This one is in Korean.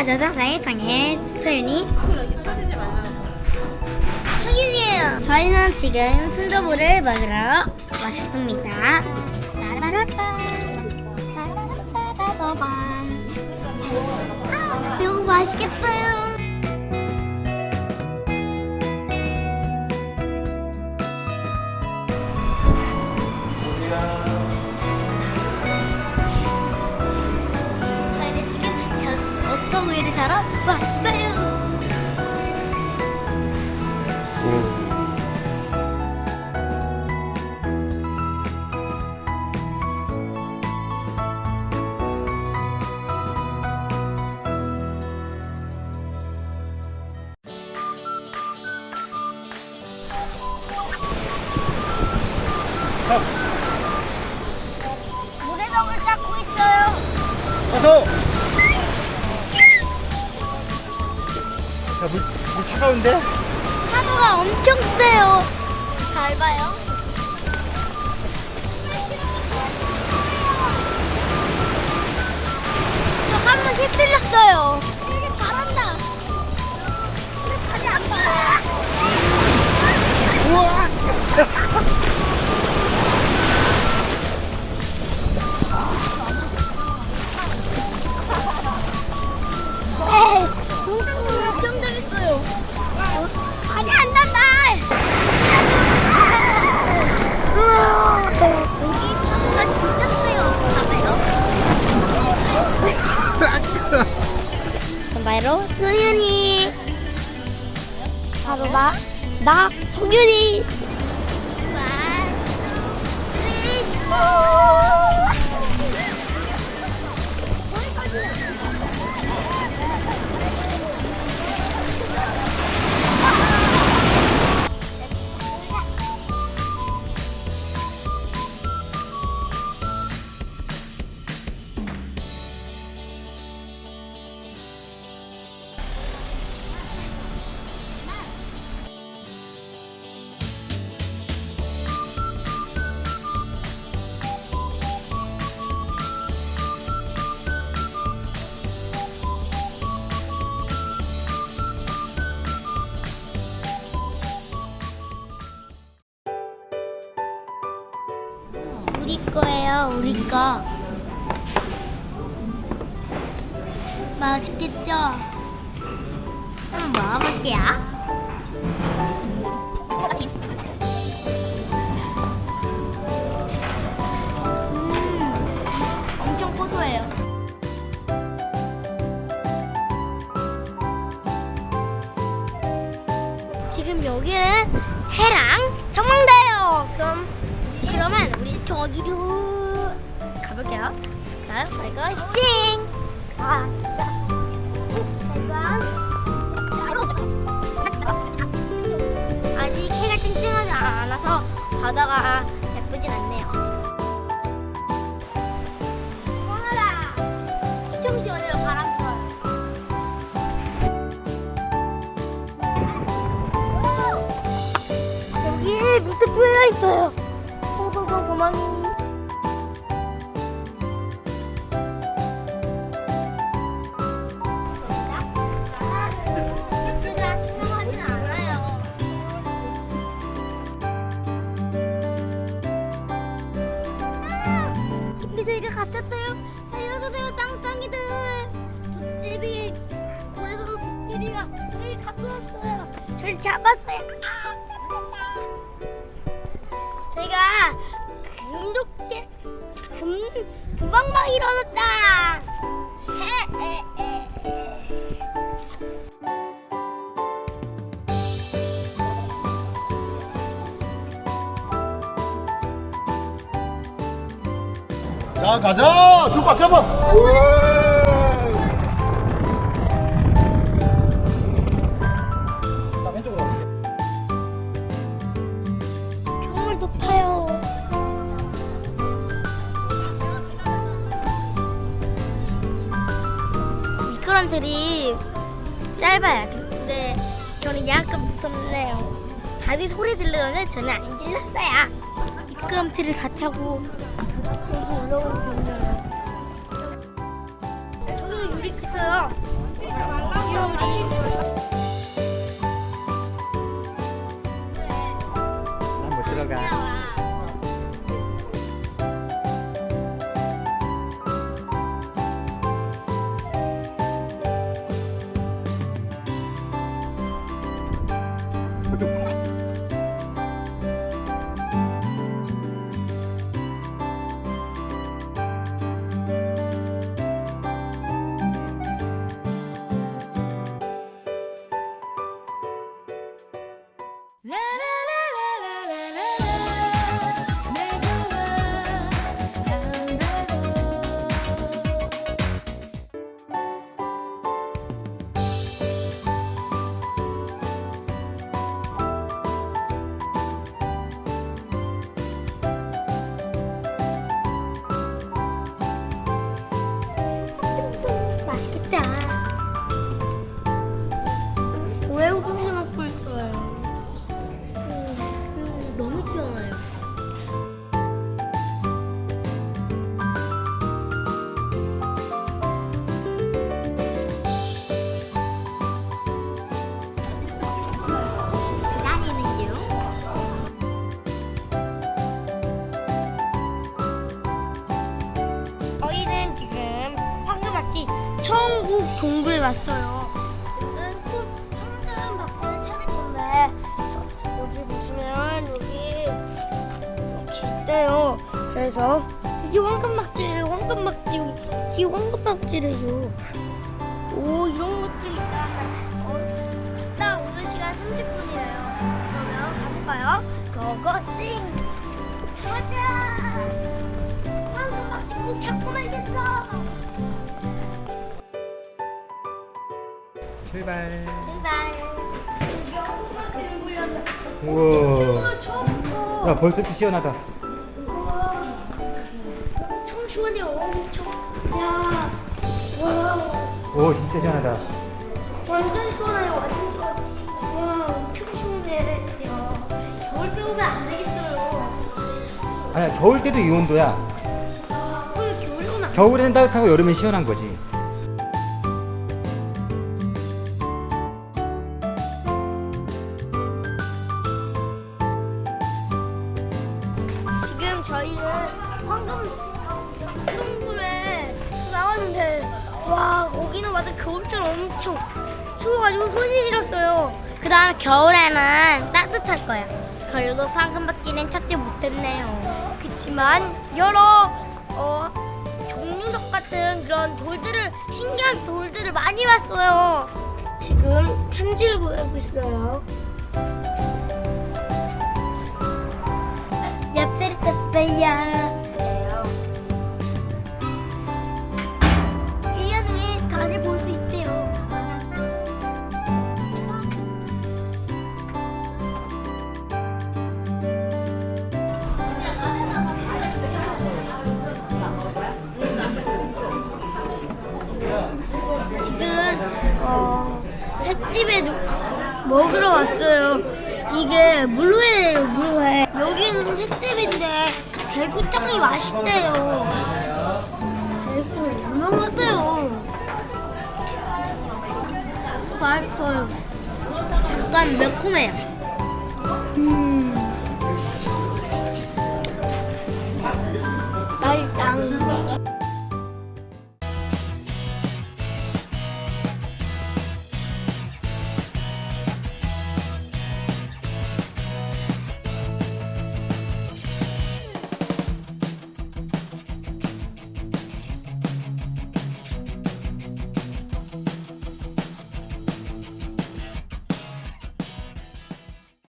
가져다 세상에 소윤이. 소윤이에요. 저희는 지금 순두부를 먹으러 왔습니다. 라라라따 라라라따따따밤 이거 맛있겠어요 사러 왔어요. 모래벽을 쌓고 있어요. 가서. 차가운데? 파도가 엄청 세요. 잘 봐요. 저 한번 휩쓸렸어요. 이게 바란다. 발이 안 닿아. 우와! 바로 소윤이. 바로 나, 나 소윤이. 원, 우리 거예요, 우리 거. 맛있겠죠? 한번 먹어볼게요. 저기로 가볼게요. 자, 그리고 싱. 아, 아직 해가 쨍쨍하지 않아서 바다가 예쁘진 않네요. 여기 밑에 뚫려 있어요. 저희를 잡았어요. 아, 잡았다. 저희가 금독게 금 금방방 일어났다. 자, 가자! 줄꽉 잡아! 높아요. 미끄럼틀이 짧아요. 근데 저는 약간 무섭네요. 다들 소리 질르는데 저는 안 질렀어요. 미끄럼틀을 다 차고 여기 올라오면 저기 유리 있어요. 유리. Yeah. 동굴에 왔어요. 오늘은 꼭 황금 박쥐를 찾을 건데 저, 여기 보시면 여기 이렇게 있대요. 그래서 이게 황금 박쥐래요. 황금 박쥐 여기 뒤에 황금 박쥐래요. 오 이런 것들이 있다. 어, 갔다 오는 시간 30분이래요. 그러면 가볼까요? 고고싱 가자. 황금 박쥐 꼭 잡고 말겠어. 출발. 물렸다. 우와. 야 벌써부터 시원하다. 엄청 시원해 엄청. 야. 와. 오 진짜 시원하다. 완전 시원해요 완전 시원. 와 엄청 시원해. 야. 겨울 때 오면 안 되겠어요. 아니야 겨울 때도 이 온도야. 아, 겨울에 오면 안 겨울에는 따뜻하고 여름엔 시원한 거지. 지금 저희는 황금 동굴에 나왔는데 와 거기는 완전 겨울처럼 엄청 추워가지고 손이 시렸어요. 그다음 겨울에는 따뜻할 거야. 결국 황금박쥐는 찾지 못했네요. 그치만 여러 어, 종류석 같은 그런 돌들을 신기한 돌들을 많이 봤어요. 지금 편지를 보내고 있어요. 얍세리세페야 1년 후에 다시 볼 수 있대요 지금 어, 횟집에 누- 먹으러 왔어요. 이게 물회예요, 물회. 여기는 횟집인데 대구탕이 맛있대요. 대구 유명하대요. 맛있어요. 약간 매콤해요.